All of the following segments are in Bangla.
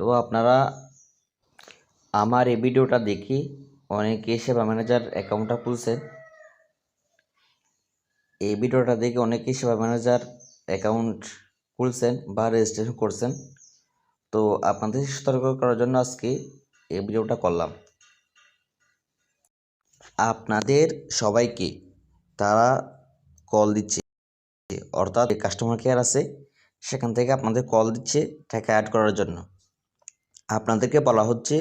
তো আপনারা আমার এই ভিডিওটা দেখে অনেকে সেবা ম্যানেজার অ্যাকাউন্টটা খুলছেন। এই ভিডিওটা দেখে অনেকেই সেবা ম্যানেজার অ্যাকাউন্ট খুলছেন বা রেজিস্ট্রেশন করছেন। তো আপনাদের সতর্ক করার জন্য আজকে এই ভিডিওটা করলাম। আপনাদের সবাইকে তারা কল দিচ্ছে, অর্থাৎ কাস্টমার কেয়ার আছে, সেখান থেকে আপনাদের কল দিচ্ছে, টাকা অ্যাড করার জন্য। আপনাদেরকে বলা হচ্ছে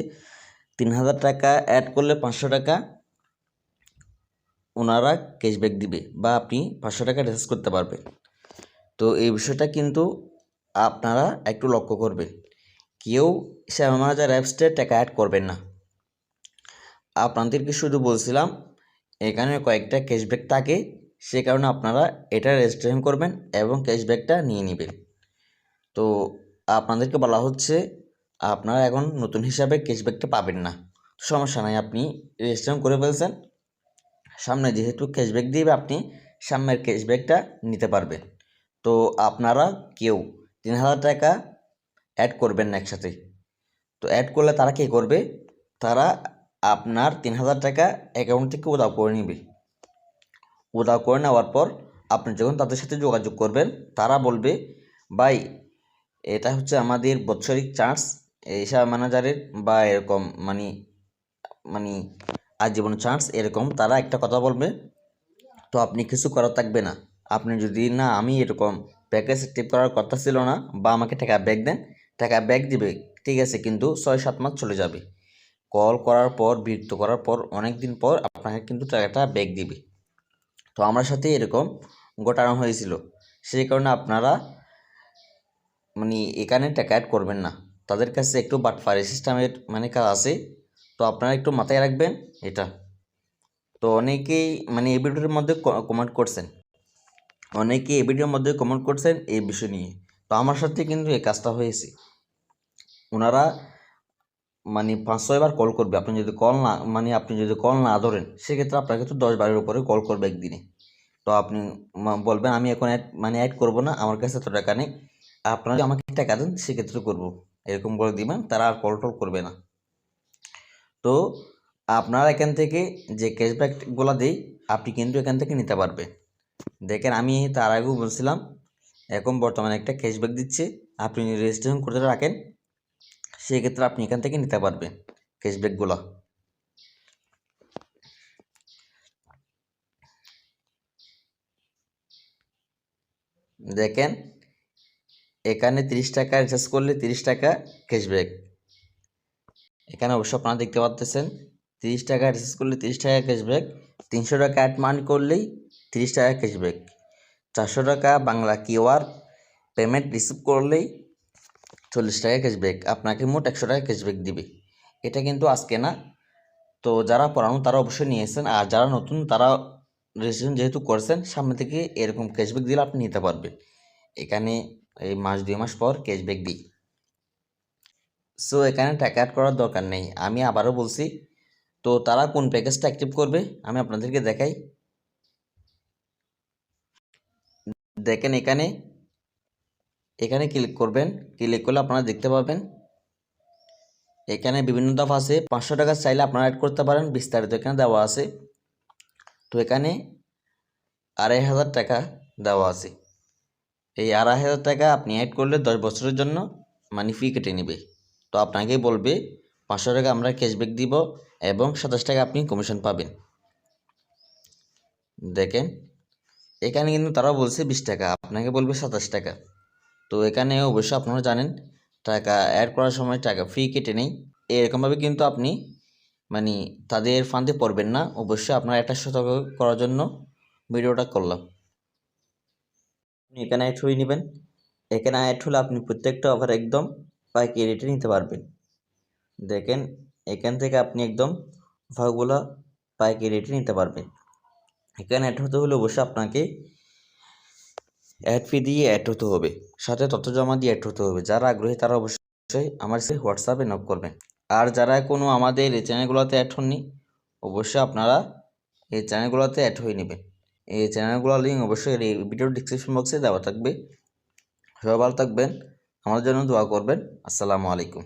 তিন হাজার টাকা অ্যাড করলে পাঁচশো টাকা ওনারা ক্যাশব্যাক দিবে বা আপনি পাঁচশো টাকা রিচার্জ করতে পারবেন। তো এই বিষয়টা কিন্তু আপনারা একটু লক্ষ্য করবেন। কেউ শ্যামা ম্যানেজার অ্যাপসটে টাকা অ্যাড করবেন না। আপনাদেরকে শুধু বলছিলাম, এখানে কয়েকটা ক্যাশব্যাক থাকে, সে কারণে আপনারা এটা রেজিস্ট্রেশন করবেন এবং ক্যাশব্যাকটা নিয়ে নেবেন। তো আপনাদেরকে বলা হচ্ছে আপনারা এখন নতুন হিসাবে ক্যাশব্যাকটা পাবেন না। সমস্যা নাই, আপনি রেজিস্ট্রেশন করে ফেলছেন। সামনে যেহেতু ক্যাশব্যাক দিবে, আপনি সামনের ক্যাশব্যাকটা নিতে পারবেন। তো আপনারা কেউ তিন হাজার টাকা অ্যাড করবেন না একসাথে। তো অ্যাড করলে তারা কী করবে? তারা আপনার তিন হাজার টাকা অ্যাকাউন্ট থেকে উদাও করে নেবে। উদাও করে নেওয়ার পর আপনি যখন তাদের সাথে যোগাযোগ করবেন, তারা বলবে, ভাই, এটা হচ্ছে আমাদের বৎসরিক চার্জ এইসব ম্যানেজারের বা এরকম মানে মানে আজীবন চান্স এরকম তারা একটা কথা বলবে, তো আপনি কিছু করার থাকবে না। আপনি যদি না, আমি এরকম প্যাকেজ টিপ করার কথা ছিল না বা আমাকে টাকা ব্যাক দেন, টাকা ব্যাক দিবে, ঠিক আছে, কিন্তু ছয় সাত মাস চলে যাবে। কল করার পর, বিরক্ত করার পর, অনেক দিন পর আপনাকে কিন্তু টাকাটা ব্যাক দিবে। তো আমার সাথে এরকম ঘটানো হয়েছিল। সেই কারণে আপনারা মানে এখানে টাকা অ্যাড করবেন না। তাদের কাছে একটু বাটফারি সিস্টেমের মানে কাজ আছে। তো আপনারা একটু মাথায় রাখবেন এটা। তো অনেকেই মানে এই ভিডিওর মধ্যে কমেন্ট করছেন। অনেকে এই ভিডিওর মধ্যে কমেন্ট করছেন এই বিষয় নিয়ে। তো আমার সাথে কিন্তু এই কাজটা হয়েছে। ওনারা মানে পাঁচ ছয়বার কল করবে। আপনি যদি কল না মানে আপনি যদি কল না ধরেন, সেক্ষেত্রে আপনাকে তো দশ বারের উপরে কল করবে একদিনে। তো আপনি বলবেন, আমি এখন অ্যাড মানে অ্যাড করব না। আমার কাছে এত টাকা নেই। আপনারা আমাকে টাকা দেন, সেক্ষেত্রে করব। এরকম বলে দিবেন, তারা আর কল টল করবে না। তো আপনারা এখান থেকে যে ক্যাশব্যাকগুলো দিই, আপনি কিন্তু এখান থেকে নিতে পারবে দেখেন, আমি তার আগেও বলছিলাম, এখন বর্তমানে একটা ক্যাশব্যাক দিচ্ছে, আপনি রেজিস্ট্রেশন করে রাখেন, সেক্ষেত্রে আপনি এখান থেকে নিতে পারবেন ক্যাশব্যাকগুলো দেখেন এখানে তিরিশ টাকা রিচার্জ করলে তিরিশ টাকা ক্যাশব্যাক এখানে অবশ্য আপনারা দেখতে পাচ্ছেন তিরিশ টাকা রিচার্জ করলে তিরিশ টাকা ক্যাশব্যাক তিনশো টাকা অ্যাড মানি করলেই তিরিশ টাকা ক্যাশব্যাক চারশো টাকা বাংলা কিউআর পেমেন্ট রিসিভ করলেই চল্লিশ টাকা ক্যাশব্যাক আপনাকে মোট একশো টাকা ক্যাশব্যাক দিবে। এটা কিন্তু আজকে না, তো যারা পড়ানো তারা অবশ্যই নিয়েছেন, আর যারা নতুন তারা রেজিস্ট্রেশন যেহেতু করছেন, সামনে থেকে এরকম ক্যাশব্যাক দিলে আপনি নিতে পারবেন। এখানে এই মাস, দুই মাস পর ক্যাশব্যাক দিই। সো এখানে টাকা অ্যাড করার দরকার নেই। আমি আবারও বলছি, তো তারা কোন প্যাকেজটা অ্যাক্টিভ করবে, আমি আপনাদেরকে দেখাই। দেখেন এখানে এখানে ক্লিক করবেন। ক্লিক করলে আপনারা দেখতে পাবেন এখানে বিভিন্ন দফা আছে। পাঁচশো টাকা চাইলে আপনারা অ্যাড করতে পারেন, বিস্তারিত এখানে দেওয়া আছে। তো এখানে আড়াই হাজার টাকা দেওয়া আছে। এই আড়াই হাজার টাকা আপনি অ্যাড করলে দশ বছরের জন্য মানি ফি কেটে নেবে। তো আপনাকে বলবে, পাঁচশো টাকা আমরা ক্যাশব্যাক দিব এবং সাতাশ টাকা আপনি কমিশন পাবেন। দেখেন, এখানে কিন্তু তারা বলছে বিশ টাকা, আপনাকে বলবে সাতাশ টাকা। তো এখানে অবশ্যই আপনারা জানেন, টাকা অ্যাড করার সময় টাকা ফি কেটে নেই। এরকমভাবে কিন্তু আপনি মানে তাদের ফান্দে পড়বেন না। অবশ্যই আপনার একটা সতর্ক করার জন্য ভিডিওটা করলাম। আপনি এখানে অ্যাড হয়ে নেবেন। এখানে অ্যাড হলে আপনি প্রত্যেকটা অফার একদম পাইকারি রেটে নিতে পারবেন। দেখেন, এখান থেকে আপনি একদম অফারগুলো পাইকারি রেটে নিতে পারবেন। এখানে অ্যাড হতে হলে অবশ্যই আপনাকে অ্যাড ফি দিয়ে অ্যাড হতে হবে। সাথে তথ্য জমা দিয়ে অ্যাড হতে হবে। যারা আগ্রহী, তারা অবশ্যই আমার সে হোয়াটসঅ্যাপে নক করবেন। আর যারা কোনো আমাদের এই চ্যানেলগুলোতে অ্যাড হননি, অবশ্যই আপনারা এই চ্যানেলগুলোতে অ্যাড হয়ে নেবেন। এই চ্যানেলগুলোর লিঙ্ক অবশ্যই এই ভিডিওর ডিসক্রিপশন বক্সে দেওয়া থাকবে। সবাই ভালো থাকবেন আমার জন্য দোয়া করবেন। আসসালামু আলাইকুম।